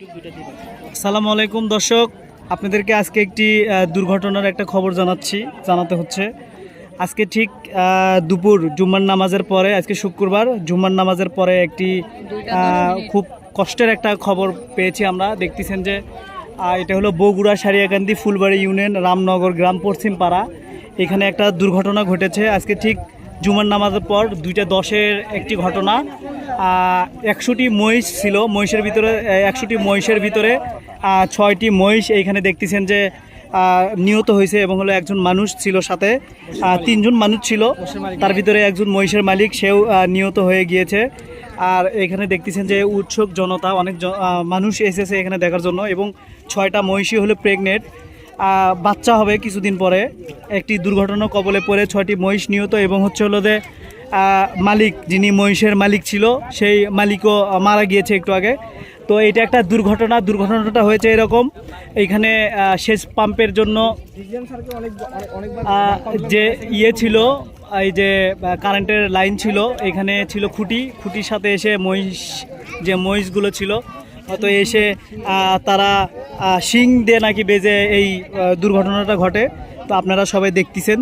আসসালামু আলাইকুম দর্শক আপনাদেরকে আজকে একটি দুর্ঘটনার একটা খবর জানাচ্ছি জানাতে হচ্ছে। আজকে ঠিক দুপুর জুম্মার নামাজের পরে আজকে শুক্রবার জুম্মার নামাজের পরে একটি খুব কষ্টের একটা খবর পেয়েছি আমরা। দেখতেছেন যে এটা হলো বগুড়া সারিয়াকান্দি ফুলবাড়ি ইউনিয়ন রামনগর গ্রাম পশ্চিম পাড়া। এখানে একটা দুর্ঘটনা ঘটেছে। আজকে ঠিক জুমার নামাজের পর দুইটা দশের একটি ঘটনা। একশোটি মহিষ ছিল, মহিষের ভিতরে একশোটি মহিষের ভিতরে ছয়টি মহিষ এইখানে দেখতেছেন যে নিহত হয়েছে এবং হলো একজন মানুষ ছিল সাথে তিনজন মানুষ ছিল, তার ভিতরে একজন মহিষের মালিক, সেও নিহত হয়ে গিয়েছে। আর এখানে দেখতেছেন যে, উৎসুক জনতা, অনেক মানুষ এসেছে এখানে দেখার জন্য এবং ছয়টা মহিষই হলো প্রেগনেন্ট বাচ্চা হবে কিছুদিন পরে, একটি দুর্ঘটনা কবলে পড়ে ছয়টি মহিষ নিহত এবং হচ্ছে হলো যে মালিক, যিনি মহিষের মালিক ছিল, সেই মালিকও মারা গিয়েছে একটু আগে। তো এটা একটা দুর্ঘটনা, দুর্ঘটনাটা হয়েছে এরকম। এইখানে সেচ পাম্পের জন্য যে ইয়ে ছিল, এই যে কারেন্টের লাইন ছিল, এখানে ছিল খুঁটি। খুঁটির সাথে এসে মহিষ, যে মহিষগুলো ছিল তো এসে তারা শিং দিয়ে নাকি বেজে এই দুর্ঘটনাটা ঘটে। তো আপনারা সবাই দেখতেছেন।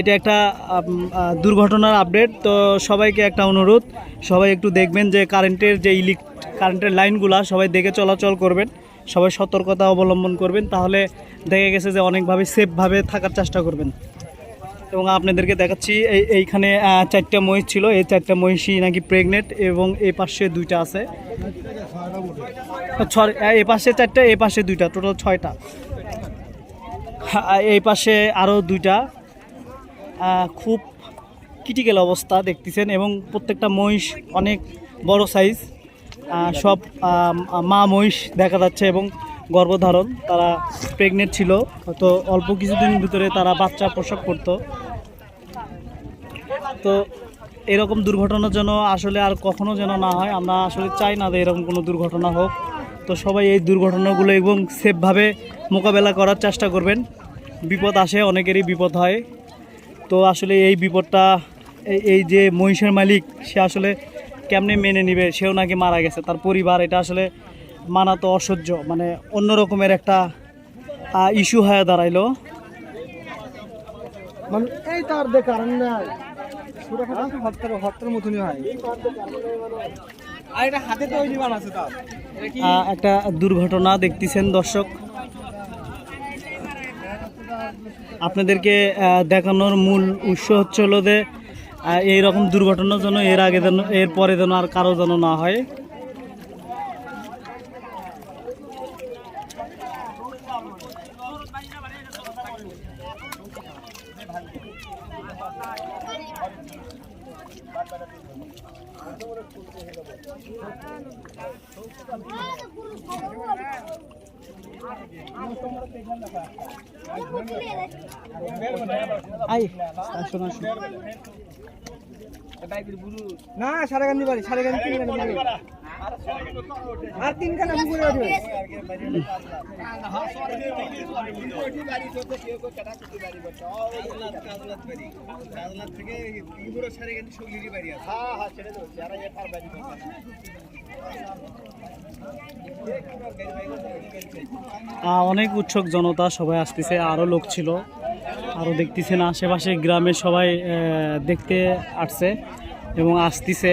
এটা একটা দুর্ঘটনার আপডেট তো সবাইকে একটা অনুরোধ, সবাই একটু দেখবেন যে কারেন্টের যে ইলেক কারেন্টের লাইনগুলা সবাই দেখে চলাচল করবেন, সবাই সতর্কতা অবলম্বন করবেন, তাহলে দেখা গেছে যে অনেকভাবে সেফভাবে থাকার চেষ্টা করবেন। এবং আপনাদেরকে দেখাচ্ছি, এই, এইখানে চারটা মহিষ ছিল, এই চারটা মহিষই নাকি প্রেগনেন্ট এবং এই পাশে দুইটা আছে। ছয় এই পাশে চারটা এই পাশে দুইটা টোটাল ছয়টা। এই পাশে আরও দুইটা। খুব ক্রিটিক্যাল অবস্থা দেখতেছেন এবং প্রত্যেকটা মহিষ অনেক বড় সাইজ সব মা মহিষ দেখা যাচ্ছে এবং গর্ভধারণ, তারা প্রেগনেন্ট ছিল, তো অল্প কিছুদিনের ভিতরে তারা বাচ্চা প্রসব করতো। তো এরকম দুর্ঘটনার জন্য আসলে আর কখনো যেন না হয়, আমরা আসলে চাই না যে এরকম কোনো দুর্ঘটনা হোক। তো সবাই এই দুর্ঘটনাগুলো এবং সেফভাবে মোকাবেলা করার চেষ্টা করবেন। বিপদ আসে, অনেকেরই বিপদ হয়। তো আসলে এই বিপদটা এই- যে মহিষের মালিক সে আসলে কেমনে মেনে নিবে? সেও নাকি মারা গেছে। তার পরিবার এটা আসলে মানা তো অসহ্য। মানে অন্য রকমের একটা ইস্যু হয়ে দাঁড়াইলো। মানে এই তার দে কারণ নাই। ছোটখাটো হত্যার হত্যার মতনই হয়। আর এটা হাতে তৈরি বানাচ্ছে তার এটা কি আহ, একটা দুর্ঘটনা দেখতেছেন দর্শক। আপনাদেরকে দেখানোর মূল উৎস হচ্ছে হলো যে আহ, এইরকম দুর্ঘটনার জন্য এর আগে যেন এর পরে যেন আর কারও যেন না হয়। না সাড়ে গান্ধি বাড়ি বাড়ি। আর তিনখানা পুকুরে উঠবে আহ, অনেক উৎসুক জনতা সবাই আসতেছে আরও লোক ছিল আরও দেখতেছেন আশেপাশে গ্রামের সবাই দেখতে আসছে এবং আসতেছে।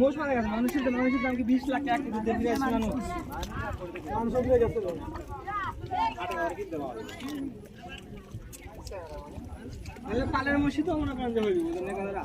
মোষ মারা গেছে, মানুষের মানুষের দাম কি বিশ লাখ এক কোটি দিয়ে আসছে মানুষ উঠে গেছে। পালের মসজিদ তো মনে করেন যে হইব কথাটা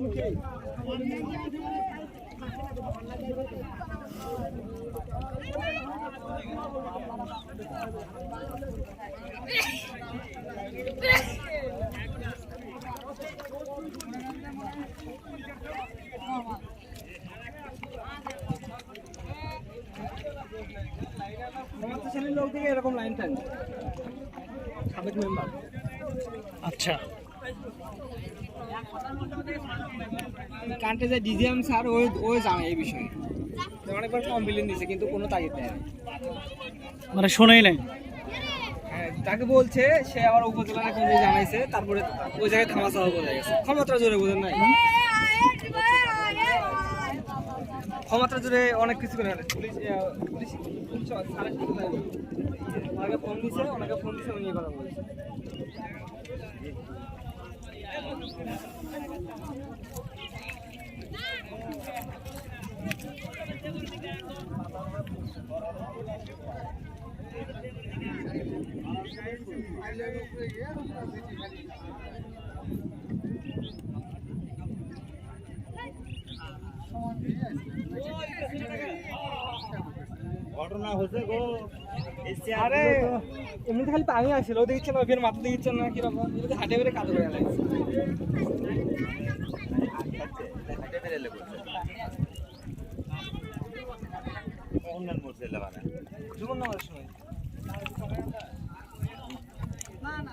Okay. সমস্ত শ্রেণির লোক থেকে এরকম লাইন টাইম সাবেক মেম্বার আচ্ছা। কান্টে যে ডিজিএম স্যার ওই ওই জানে এই বিষয়ে। অনেকবার কমপ্লেন দিছে কিন্তু কোনো তাগিদ দেয় মানে শোনেই নাই। হ্যাঁ তাকে বলছে সে আবার উপজেলার এখন জানাইছে তারপরে ওই জায়গায় থামা চাওয়া বোঝা গেছে। ক্ষমতা জোরে বোঝেন নাই। ক্ষমতা জুড়ে অনেক কিছু করে। Police police police. ওনাকে ফোন দিছে, ওনাকে ফোন দিছে, উনি কথা ঘটনা হয়েছে গো। আরে এমনিতে খালি পানি আসছিল ও দেখিচ্ছে না ওখানে মাথা দেখিচ্ছে না কীরকম? হাটে বেড়ে কাজ করে গেল হাটে বেড়েলে বলছে অন্যান্য মরছে লাগানা জীবন নামার সময় না না